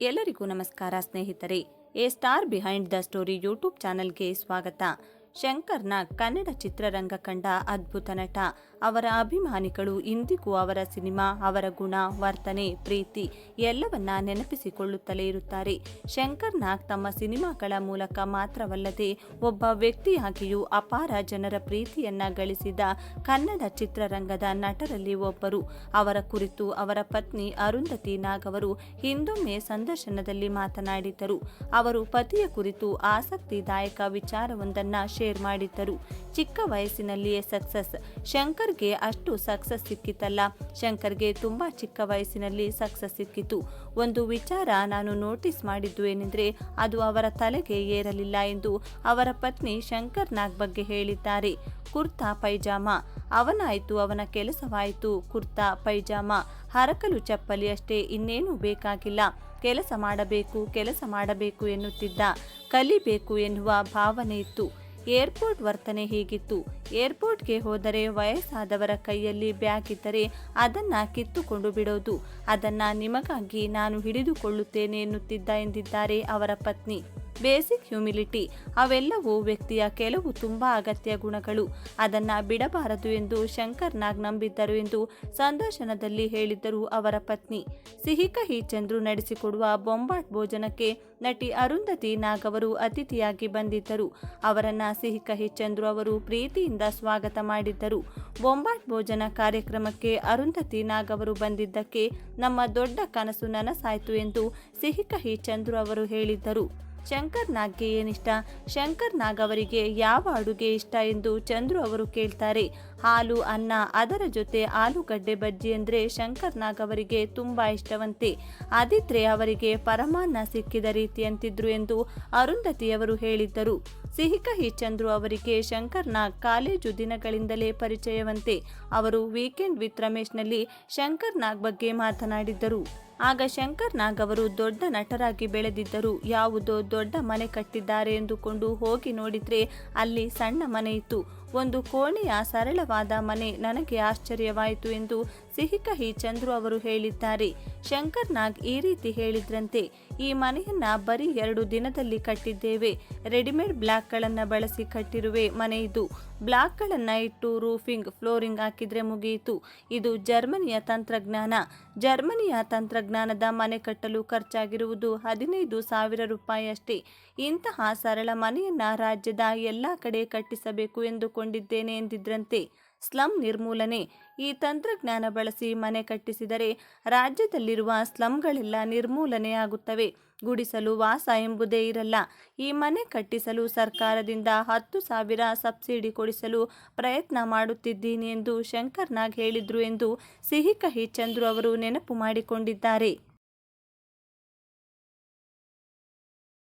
ಎಲ್ಲರಿಗೂ ನಮಸ್ಕಾರ ಸ್ನೇಹಿತರೆ a star behind the story YouTube ಚಾನೆಲ್ಗೆ ಸ್ವಾಗತ. ಶಂಕರ್ನ ಕನ್ನಡ ಚಿತ್ರರಂಗ ಕಂಡ ಅದ್ಭುತ ನಟ. ಅವರ ಅಭಿಮಾನಿಗಳು ಇಂದಿಗೂ ಅವರ ಸಿನಿಮಾ, ಅವರ ಗುಣ, ವರ್ತನೆ, ಪ್ರೀತಿ ಎಲ್ಲವನ್ನ ನೆನಪಿಸಿಕೊಳ್ಳುತ್ತಲೇ ಇರುತ್ತಾರೆ. ಶಂಕರ್ ನಾಗ್ ತಮ್ಮ ಸಿನಿಮಾಗಳ ಮೂಲಕ ಮಾತ್ರವಲ್ಲದೆ ಒಬ್ಬ ವ್ಯಕ್ತಿಯಾಗಿಯೂ ಅಪಾರ ಜನರ ಪ್ರೀತಿಯನ್ನ ಗಳಿಸಿದ ಕನ್ನಡ ಚಿತ್ರರಂಗದ ನಟರಲ್ಲಿ ಒಬ್ಬರು. ಅವರ ಕುರಿತು ಅವರ ಪತ್ನಿ ಅರುಂಧತಿ ನಾಗ್ ಅವರು ಹಿಂದೊಮ್ಮೆ ಸಂದರ್ಶನದಲ್ಲಿ ಮಾತನಾಡಿದ್ದರು. ಅವರು ಪತಿಯ ಕುರಿತು ಆಸಕ್ತಿದಾಯಕ ವಿಚಾರವೊಂದನ್ನ ಶೇರ್ ಮಾಡಿದ್ದರು. ಚಿಕ್ಕ ವಯಸ್ಸಿನಲ್ಲಿಯೇ ಸಕ್ಸಸ್. ಶಂಕರ್ಗೆ ಅಷ್ಟು ಸಕ್ಸಸ್ ಸಿಕ್ಕಿತಲ್ಲ. ಶಂಕರ್ಗೆ ತುಂಬಾ ಚಿಕ್ಕ ವಯಸ್ಸಿನಲ್ಲಿ ಸಕ್ಸಸ್ ಸಿಕ್ಕಿತು. ಒಂದು ವಿಚಾರ ನಾನು ನೋಟಿಸ್ ಮಾಡಿದ್ದು ಏನೆಂದರೆ, ಅದು ಅವರ ತಲೆಗೆ ಏರಲಿಲ್ಲ ಎಂದು ಅವರ ಪತ್ನಿ ಶಂಕರ್ ನಾಗ್ ಬಗ್ಗೆ ಹೇಳಿದ್ದಾರೆ. ಕುರ್ತಾ ಪೈಜಾಮ. ಅವನಾಯಿತು, ಅವನ ಕೆಲಸವಾಯಿತು. ಕುರ್ತಾ ಪೈಜಾಮ. ಹರಕಲು ಚಪ್ಪಲಿ ಅಷ್ಟೇ, ಇನ್ನೇನು ಬೇಕಾಗಿಲ್ಲ. ಕೆಲಸ ಮಾಡಬೇಕು ಕೆಲಸ ಮಾಡಬೇಕು ಎನ್ನುತ್ತಿದ್ದ. ಕಲಿಬೇಕು ಎನ್ನುವ ಭಾವನೆ ಇತ್ತು. ಏರ್ಪೋರ್ಟ್ ವರ್ತನೆ ಹೀಗಿತ್ತು. ಏರ್ಪೋರ್ಟ್ಗೆ ಹೋದರೆ ವಯಸ್ಸಾದವರ ಕೈಯಲ್ಲಿ ಬ್ಯಾಗ್ ಇದ್ದರೆ ಅದನ್ನ ಕಿತ್ತುಕೊಂಡು ಬಿಡೋದು. ಅದನ್ನ ನಿಮಗಾಗಿ ನಾನು ಹಿಡಿದುಕೊಳ್ಳುತ್ತೇನೆ ಎನ್ನುತ್ತಿದ್ದ ಎಂದಿದ್ದಾರೆ ಅವರ ಪತ್ನಿ. ಬೇಸಿಕ್ ಹ್ಯೂಮಿಲಿಟಿ ಅವೆಲ್ಲವೂ ವ್ಯಕ್ತಿಯ ಕೆಲವು ತುಂಬ ಅಗತ್ಯ ಗುಣಗಳು. ಅದನ್ನ ಬಿಡಬಾರದು ಎಂದು ಶಂಕರ್ ನಾಗ್ ನಂಬಿದ್ದರು ಎಂದು ಸಂದರ್ಶನದಲ್ಲಿ ಹೇಳಿದ್ದರು ಅವರ ಪತ್ನಿ. ಸಿಹಿ ಕಹಿ ಚಂದ್ರು ನಡೆಸಿಕೊಡುವ ಬೊಂಬಾಟ್ ಭೋಜನಕ್ಕೆ ನಟಿ ಅರುಂಧತಿ ನಾಗ್ ಅವರು ಅತಿಥಿಯಾಗಿ ಬಂದಿದ್ದರು. ಅವರನ್ನ ಸಿಹಿ ಕಹಿ ಚಂದ್ರು ಅವರು ಪ್ರೀತಿಯಿಂದ ಸ್ವಾಗತ ಮಾಡಿದ್ದರು. ಬೊಂಬಾಟ್ ಭೋಜನ ಕಾರ್ಯಕ್ರಮಕ್ಕೆ ಅರುಂಧತಿ ನಾಗ್ ಅವರು ಬಂದಿದ್ದಕ್ಕೆ ನಮ್ಮ ದೊಡ್ಡ ಕನಸು ನನಸಾಯಿತು ಎಂದು ಸಿಹಿ ಕಹಿ ಚಂದ್ರು ಅವರು ಹೇಳಿದ್ದರು. ಶಂಕರ್ ನಾಗ್ಗೆ ಏನಿಷ್ಟ? ಶಂಕರ್ ನಾಗ್ ಅವರಿಗೆ ಯಾವ ಅಡುಗೆ ಇಷ್ಟ ಎಂದು ಚಂದ್ರು ಅವರು ಕೇಳ್ತಾರೆ. ಹಾಲು, ಅನ್ನ, ಅದರ ಜೊತೆ ಆಲೂಗಡ್ಡೆ ಬಜ್ಜಿ ಅಂದರೆ ಶಂಕರ್ ನಾಗ್ ಅವರಿಗೆ ತುಂಬಾ ಇಷ್ಟವಂತೆ. ಆದಿತ್ರೆ ಅವರಿಗೆ ಪರಮಾನ್ನ ಸಿಕ್ಕಿದ ರೀತಿಯಂತಿದ್ರು ಎಂದು ಅರುಂಧತಿಯವರು ಹೇಳಿದ್ದರು. ಸಿಹಿ ಕಹಿ ಚಂದ್ರು ಅವರಿಗೆ ಶಂಕರ್ ನಾಗ್ ಕಾಲೇಜು ದಿನಗಳಿಂದಲೇ ಪರಿಚಯವಂತೆ. ಅವರು ವೀಕೆಂಡ್ ವಿತ್ ರಮೇಶ್ನಲ್ಲಿ ಶಂಕರ್ ನಾಗ್ ಬಗ್ಗೆ ಮಾತನಾಡಿದ್ದರು. ಆಗ ಶಂಕರ್ ನಾಗ್ ಅವರು ದೊಡ್ಡ ನಟರಾಗಿ ಬೆಳೆದಿದ್ದರು. ಯಾವುದೋ ದೊಡ್ಡ ಮನೆ ಕಟ್ಟಿದ್ದಾರೆ ಎಂದುಕೊಂಡು ಹೋಗಿ ನೋಡಿದ್ರೆ ಅಲ್ಲಿ ಸಣ್ಣ ಮನೆ ಇತ್ತು. ಒಂದು ಕೋಣೆಯ ಸರಳವಾದ ಮನೆ ನನಗೆ ಆಶ್ಚರ್ಯವಾಯಿತು ಎಂದು ಸಿಹಿ ಕಹಿ ಚಂದ್ರು ಅವರು ಹೇಳಿದ್ದಾರೆ. ಶಂಕರ್ ನಾಗ್ ಈ ರೀತಿ ಹೇಳಿದ್ರಂತೆ, ಈ ಮನೆಯನ್ನ ಬರೀ ಎರಡು ದಿನದಲ್ಲಿ ಕಟ್ಟಿದ್ದೇವೆ. ರೆಡಿಮೇಡ್ ಬ್ಲಾಕ್ಗಳನ್ನು ಬಳಸಿ ಕಟ್ಟಿರುವೆ ಮನೆ ಇದು. ಬ್ಲಾಕ್ಗಳನ್ನು ಇಟ್ಟು ರೂಫಿಂಗ್, ಫ್ಲೋರಿಂಗ್ ಹಾಕಿದ್ರೆ ಮುಗಿಯಿತು. ಇದು ಜರ್ಮನಿಯ ತಂತ್ರಜ್ಞಾನ. ಜರ್ಮನಿಯ ತಂತ್ರಜ್ಞಾನದ ಮನೆ ಕಟ್ಟಲು ಖರ್ಚಾಗಿರುವುದು ಹದಿನೈದು ಸಾವಿರ ರೂಪಾಯಿ ಅಷ್ಟೇ. ಇಂತಹ ಸರಳ ಮನೆಯನ್ನ ರಾಜ್ಯದ ಎಲ್ಲ ಕಡೆ ಕಟ್ಟಿಸಬೇಕು ಎಂದುಕೊಂಡಿದ್ದೇನೆ ಎಂದಿದ್ರಂತೆ. ಸ್ಲಮ್ ನಿರ್ಮೂಲನೆ. ಈ ತಂತ್ರಜ್ಞಾನ ಬಳಸಿ ಮನೆ ಕಟ್ಟಿಸಿದರೆ ರಾಜ್ಯದಲ್ಲಿರುವ ಸ್ಲಂಗಳೆಲ್ಲ ನಿರ್ಮೂಲನೆಯಾಗುತ್ತವೆ. ಗುಡಿಸಲು ವಾಸ ಎಂಬುದೇ ಇರಲ್ಲ. ಈ ಮನೆ ಕಟ್ಟಿಸಲು ಸರ್ಕಾರದಿಂದ ಹತ್ತು ಸಾವಿರ ಸಬ್ಸಿಡಿ ಕೊಡಿಸಲು ಪ್ರಯತ್ನ ಮಾಡುತ್ತಿದ್ದೀನಿ ಎಂದು ಶಂಕರ್ನಾಗ್ ಹೇಳಿದ್ರು ಎಂದು ಸಿಹಿ ಕಹಿ ಚಂದ್ರು ಅವರು ನೆನಪು ಮಾಡಿಕೊಂಡಿದ್ದಾರೆ.